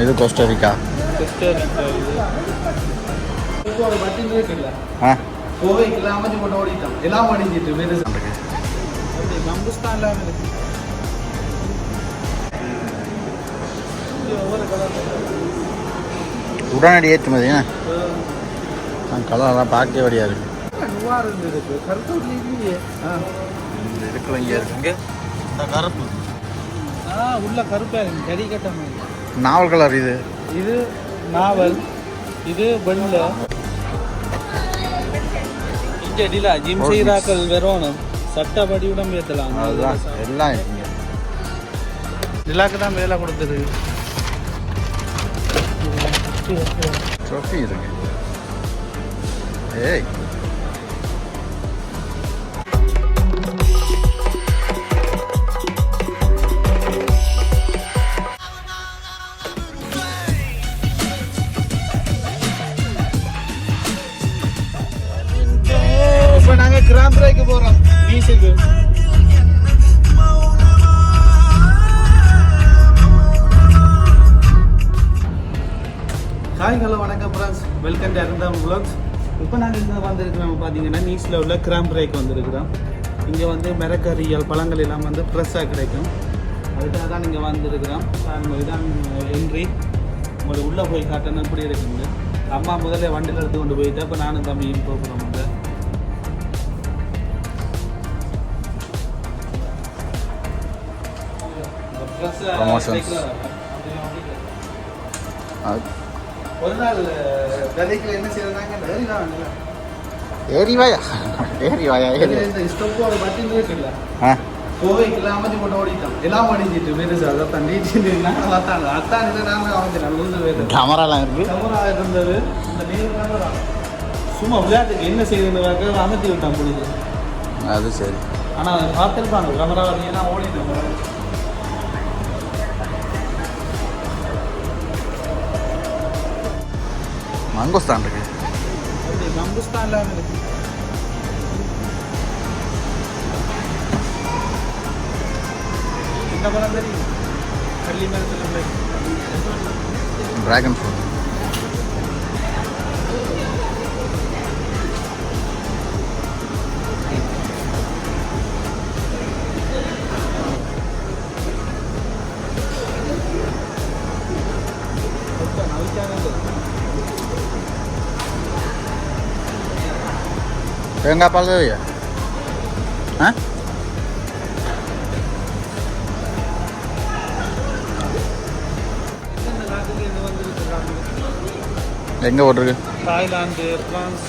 இது கோஸ்டரிக்கா இருக்குல்ல உடனடி ஏற்றுமதி கலர்லாம் பார்க்க வழியாக இருக்கு நுவார் இருக்கு. கருத்து இல்லையே ஆ இந்த இருக்கிற இங்கே இருக்குங்க கருப்பு. ஆ உள்ள கருப்பா இருக்கு கறி கட்ட மாதிரி. நாவல் கலர் இது. இது நாவல் இது வெள்ள. இங்க டில ஜிம் செய்கிறாக்கள் வெறோனும் சட்டப்படி உடம்பு ஏற்றலாம். அதுதான் எல்லாம் இருக்குங்க டிலாக்கு தான் வேலை கொடுத்துரு ட்ரோஃபி இருக்கு. ஏய் இப்போ கிராம் பிரேக்கு போகிறோம் மீஸுக்கு ஹாய் ஹலோ வணக்கம் ஃப்ரெண்ட்ஸ் வெல்கம் டு அருந்தாம் ப்ளாக்ஸ் இப்போ நாங்கள் இங்கே வந்திருக்கிறோம். பார்த்தீங்கன்னா நீஸில் உள்ள கிராம் பிரேக் வந்திருக்கிறோம். இங்கே வந்து மிரக்கறிகள் பழங்கள் எல்லாம் வந்து ஃப்ரெஷ்ஷாக கிடைக்கும். அதுக்காக தான் இங்கே வந்திருக்கிறோம். பாருங்க, இதான் என்ட்ரி உங்களுக்கு உள்ளே போய் காட்டணும். இப்படி இருக்குங்க. அம்மா முதல்ல வண்டியில் எடுத்து கொண்டு போயிட்டு அப்போ நானும் தம்பியும் போகிறோம் Promotions. அது. ஒரு நாள் விதைக்கில் என்ன செய்யறாங்க ஏறி வாயா? ஏறி வாயா ஏறி வா. இந்த ஸ்டோப்போட பட்டின் இருக்குல்ல ஆ. கோவைக்கு அமைச்சு கொண்டு ஓடிட்டோம் எல்லாம் அடிஞ்சிட்டு வேறு சார் அதான் நாங்கள் அத்தான் அத்தான் நாங்கள் அமைச்சேன் லூசு வேறு கேமராலாம் இருக்கு. கேமரா இருந்தது. இந்த நீர் கேமரா. சும்மா விளையாட்டுக்கு என்ன செய்யுதுன்னு அமைத்தி விட்டான் புரியுது அது சரி. ஆனால் பார்த்துருப்பாங்க. கேமரா பார்த்தீங்கன்னா ஓடிட்டோம் மங்கோஸ்தான் இருக்கு அப்படி மங்குஸ்தான்ல இருக்கு இந்த படம் தெரியும் தேங்காய் பால் தேவையா ஆ எங்கே போட்டிருக்கு தாய்லாந்து பிரான்ஸ்.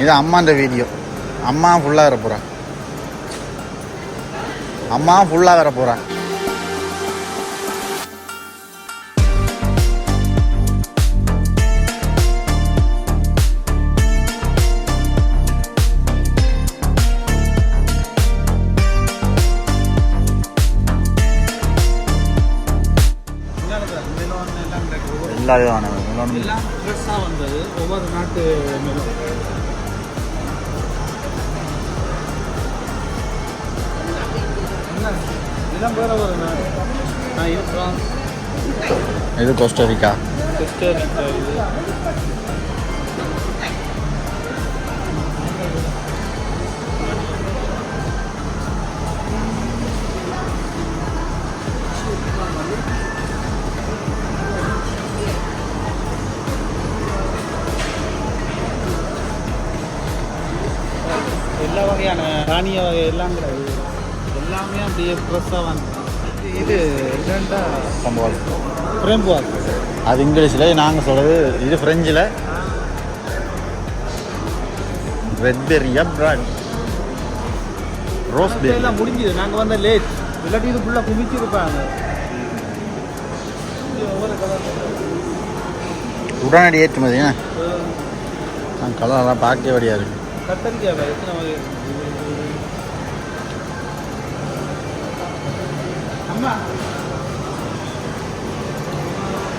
இது அம்மான்ற வீடியோ அம்மா ஃபுல்லாக வர போகிறேன் அம்மா ஃபுல்லாக வர போகிறேன் எல்லா விதமான மெலனும் எல்லாம் ஃப்ரெஷ்ஷாக வந்தது ஒவ்வொரு நாட்டு மெலோன் இதெல்லாம் வேற ஒரு நாடு. ஆ இது கோஸ்டரிக்கா கிறிஸ்டரிக்கா இது. தானிய வகை எல்லாம் கிடையாது எல்லாமே அப்படியே ஃப்ரெஷ்ஷாக வந்து. இது என்னண்டா? சம்பவம் பிரேம்பால். அது இங்கிலீஷில் நாங்கள் சொல்கிறது இது ஃப்ரெஞ்சில் ரெட் பெரியா பிராட் ரோஸ் எல்லாம் முடிஞ்சுது. நாங்கள் வந்த லேட் இல்லாட்டி இது ஃபுல்லாக குமிச்சிருப்பாங்க. உடனடி ஏற்றுமதி கலர்லாம் பார்க்க வழியாக இருக்கு கத்தரிக்காய் எத்தனை வகை?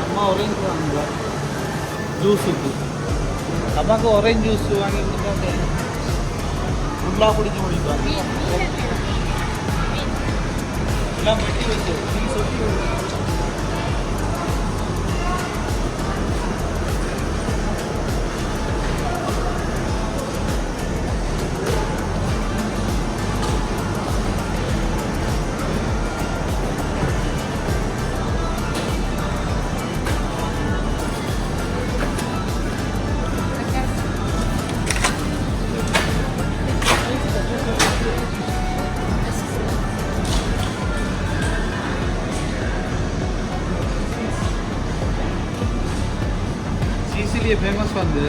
അമ്മ ഓറഞ്ച് വാങ്ങില്ല ജ്യൂസ് കിട്ടും അമ്മയ്ക്ക് ഓറഞ്ച് ജ്യൂസ് വാങ്ങി ഉള്ള കുടിച്ച് കുടിക്കാം എല്ലാം വെട്ടി വെച്ചു. ஃபேமஸ் வந்து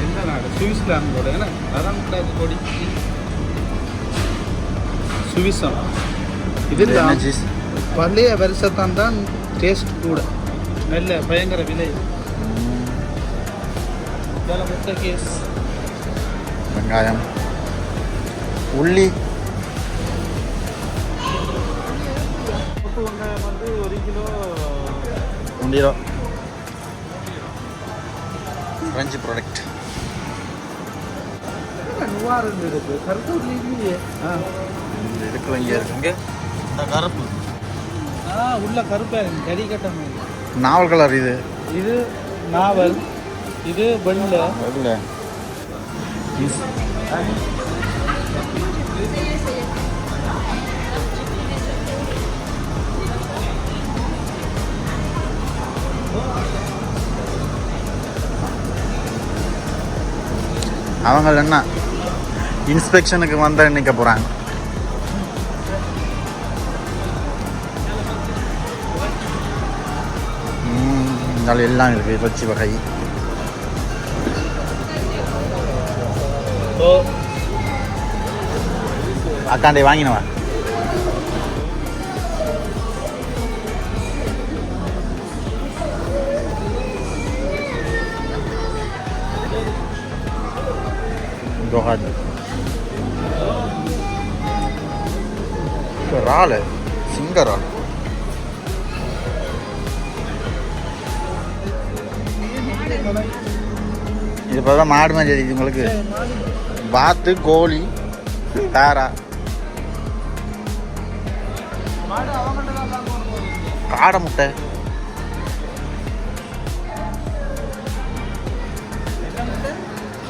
எந்த நாடு? சுவிஸ்லாந்தோட என்ன? அதான் கூடாது கொடி. சுவிசம் இது இது என்ன cheese? பழைய வருஷத்தான் தான் டேஸ்ட் கூட. நல்ல பயங்கர விலை. முட்டை கேஸ் வெங்காயம். உள்ளி. வெங்காயம் வந்து ஒரு கிலோ உண்டிரோ ஃப்ரெஞ்சு ப்ராடக்ட் ஆ இருக்கிற இங்கே இருக்குங்க. இந்த கருப்பு. ஆ உள்ள கருப்பா. இருக்கு கறி கட்ட மாதிரி நாவல் கலர் இது. இது நாவல். இது வெள்ளை. இல்லை அவங்க என்ன இன்ஸ்பெக்ஷனுக்கு வந்த நிற்க போகிறாங்க இருந்தாலும் எல்லாம் இருக்குது இறைச்சி வகை. அக்காண்டே வாங்கினவா? Dorade. Rale, சிங்க இறால் இது பார்த்தா மாடு மாதிரி தெரியுது உங்களுக்கு. வாத்து கோழி தாரா. காடை முட்டை.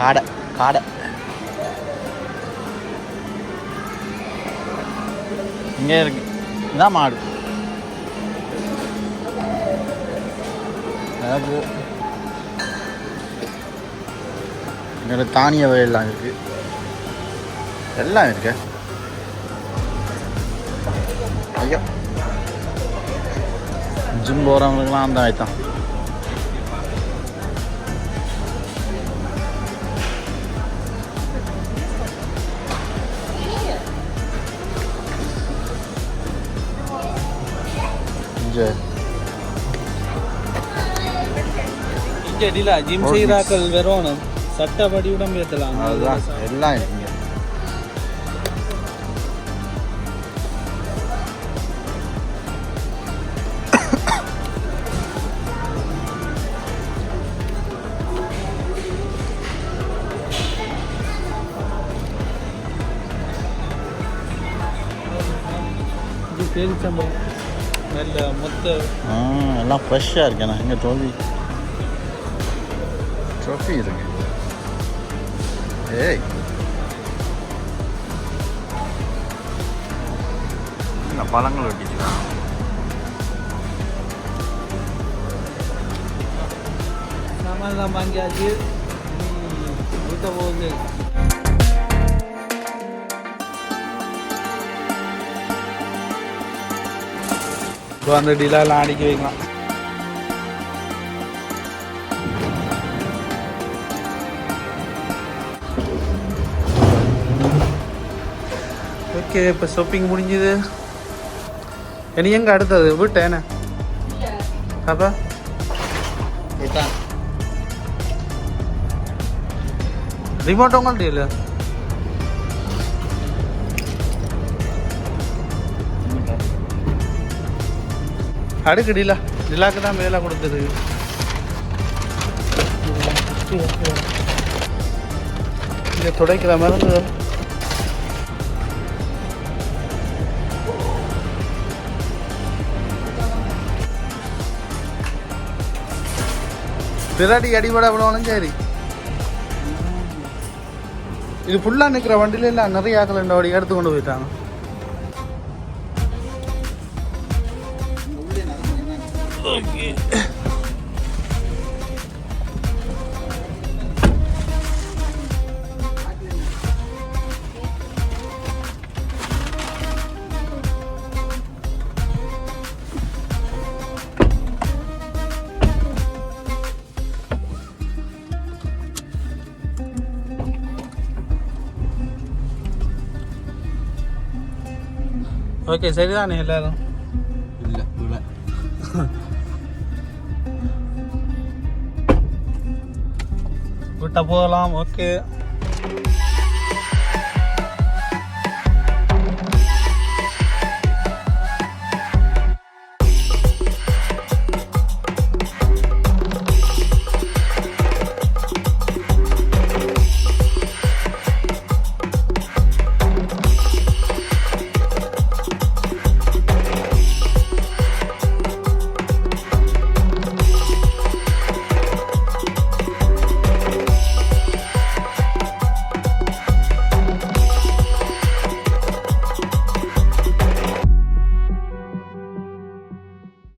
காடை காடை. இங்கே இருக்கு. இதான் மாடு. அதாவது இங்கே தானிய வகையெல்லாம் இருக்கு. எல்லாம் இருக்கு. ஐயோ. ஜிம் போகிறவங்களுக்குலாம் அந்த ஆயிட்டான் இங்கே இங்க ஜிம் செய்கிறாக்கள் வெறும் சட்டப்படி உடம்பு ஏற்றலாம் அதுதான் எல்லாம் இருக்குங்க பேரிச்சம்பழம் நல்ல மொத்த ஆ எல்லாம் ஃப்ரெஷ்ஷாக இருக்கேண்ணா இங்கே ட்ரோஃபி ட்ரோஃபி இருக்கு ஏய் இந்த பழங்கள் வெட்டிச்சுக்கலாம் சாமான் தான் வாங்கியாச்சு வீட்ட போகுது இப்போ அந்த டிலாலாம் அடிக்க வைக்கலாம். ஓகே இப்போ ஷாப்பிங் முடிஞ்சுது. இனி எங்க அடுத்தது? வீட்டை என்ன? அப்பா? ரிமோட் உங்கள்ட்ட இல்லை அடுக்கு டிலா டிலாக்கு தான் மேலே கொடுத்தது. இங்கே துடைக்கிற மருந்து பிராடி அடிபட விடணும் சரி. இது ஃபுல்லாக நிற்கிற வண்டியில நிறைய ஆக்கள் இந்த வடி எடுத்து கொண்டு போயிட்டாங்க. ஓகே சரிதானே எல்லாரும். இல்லை இல்லை விட்ட போகலாம் ஓகே.